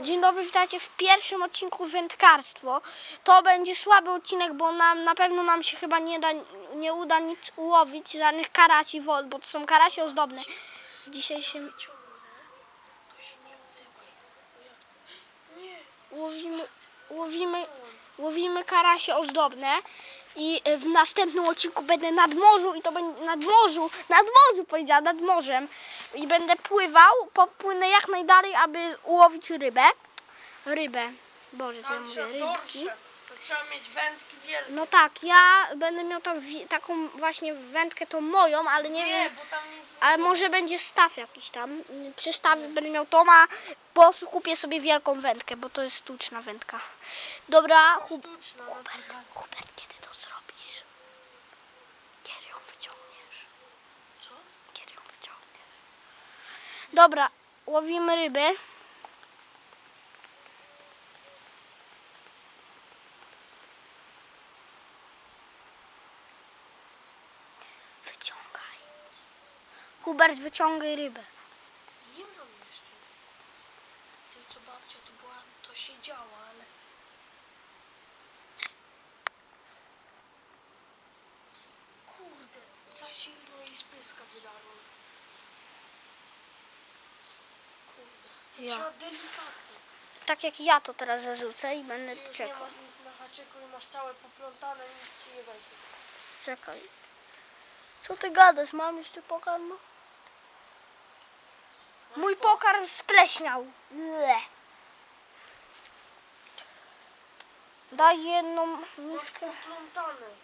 Dzień dobry, witajcie w pierwszym odcinku Wędkarstwo. To będzie słaby odcinek, bo nam na pewno nam się chyba nie, da, nie uda nic ułowić, żadnych karaci wod, bo to są karasie ozdobne. Dzisiaj się łowimy, łowimy, łowimy karasie ozdobne i w następnym odcinku będę nad morzu i to będzie nad morzu, nad morzu powiedziała, nad morzem i będę pływał, popłynę jak najdalej, aby ułowić rybę. Rybę. Boże, co ja mówię, rybki. To trzeba mieć wędki wielkie. No tak, ja będę miał tam wi- taką właśnie wędkę tą moją, ale nie, Nie, wiem. bo tam nic Ale może będzie staw jakiś tam. Przy stawie będę miał tą, a po prostu kupię sobie wielką wędkę, bo to jest sztuczna wędka. Dobra, Hub- Sztuczna, Hubert. Hubert, kiedy to zrobisz? Kiedy ją wyciągniesz? Co? Kiedy ją wyciągniesz? Dobra, łowimy ryby. Hubert, wyciągaj rybę. Nie mam jeszcze. Ty co babcia tu była, to się działo, ale... Kurde, za silno jej z pyska wydarło. Kurde, to Ja. trzeba delikatnie. Tak jak ja to teraz zarzucę i będę Ty już nie czekał. masz nic na haczyku i masz całe poplątane i nic ci nie weźmie. Czekaj. Co ty gadasz? Mam jeszcze pokarm? Mój pokarm spleśniał. Le. Daj jedną miskę.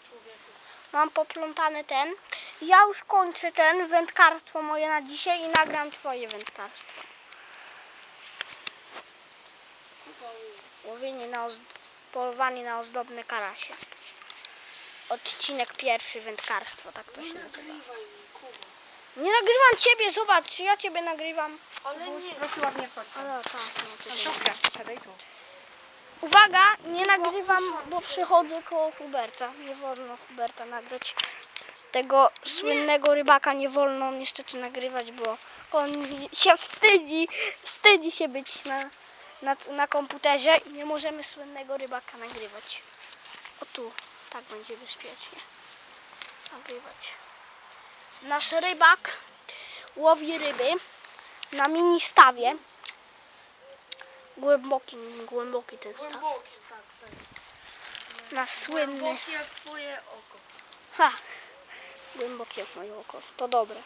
człowieku. Mam poplątany ten. Ja już kończę ten wędkarstwo moje na dzisiaj i nagram twoje wędkarstwo. Łowienie na polowanie na ozdobne karasie. Odcinek pierwszy wędkarstwo, tak to się nazywa. Nie nagrywam ciebie, zobacz, ja ciebie nagrywam. Ale nie. Proszę ładnie chodź. Ale tak, no siadaj tu. Uwaga, nie nagrywam, bo przychodzę koło Huberta. Nie wolno Huberta nagrać. Tego słynnego rybaka nie wolno niestety nagrywać, bo on się wstydzi, wstydzi się być na, na, na komputerze i nie możemy słynnego rybaka nagrywać. O tu, tak będzie bezpiecznie nagrywać. Nasz rybak łowi ryby na mini stawie. Głęboki, głęboki ten staw. Głęboki, tak, tak. Nasz słynny. Głęboki jak twoje oko. Ha! Głębokie jak moje oko. To dobre.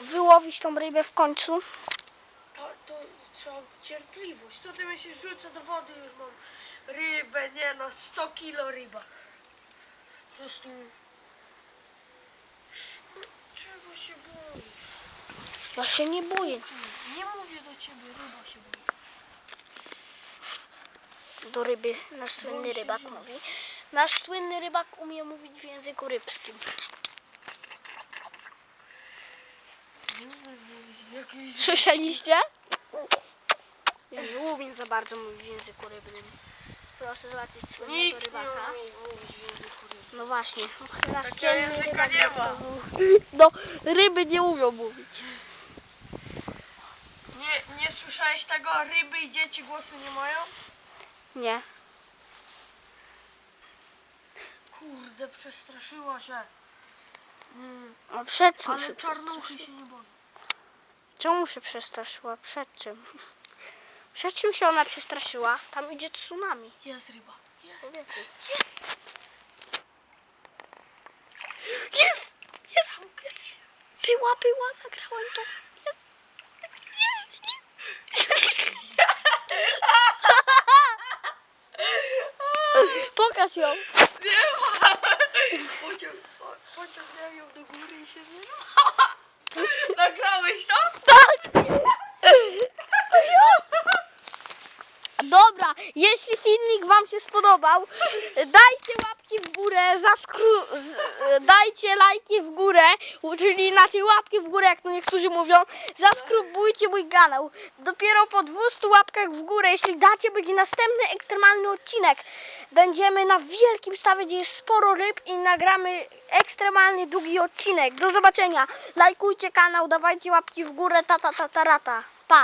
Wyłowić tą rybę w końcu. Trzeba cierpliwość. Co ty myślisz, rzucę do wody już mam rybę, nie no, 100 kilo ryba. Po prostu... Czego się boisz? Ja się nie boję. Nie mówię do ciebie, ryba się boi. Do ryby nasz słynny się rybak mówi. Nasz słynny rybak umie mówić w języku rybskim. Słyszeliście? Ja nie umiem za bardzo mówić w języku rybnym. Proszę zobaczyć słynnego Nikt nie rybaka. umie mówić w języku ryby. No właśnie. Takiego słynny języka rybak nie to ma. był- No, ryby nie umią mówić. Nie, nie słyszałeś tego? Ryby i dzieci głosu nie mają? Nie. Kurde, przestraszyła się. Mm, A przed czym się ale czarnuchy przestraszyła? się nie. Czemu się przestraszyła? Przed czym? Przed czym się ona przestraszyła? Tam idzie tsunami. Jest ryba. Jest. Człowieku. Jest! Jest! Była, była, nagrałem to. Jest! Jest! Pokaż ją. Nie ma! Pociąg, po- pociągnąłem ją do góry i się zerwała. Nagrałeś to? Tak! Dobra, jeśli film filmik Wam się spodobał, dajcie łapki w górę, zaskru... dajcie lajki w górę, czyli inaczej łapki w górę, jak to niektórzy mówią. Zaskrubujcie mój kanał. Dopiero po 200 łapkach w górę, jeśli dacie, będzie następny ekstremalny odcinek. Będziemy na wielkim stawie, gdzie jest sporo ryb i nagramy ekstremalnie długi odcinek. Do zobaczenia. Lajkujcie kanał, dawajcie łapki w górę, ta ta ta ta, ta.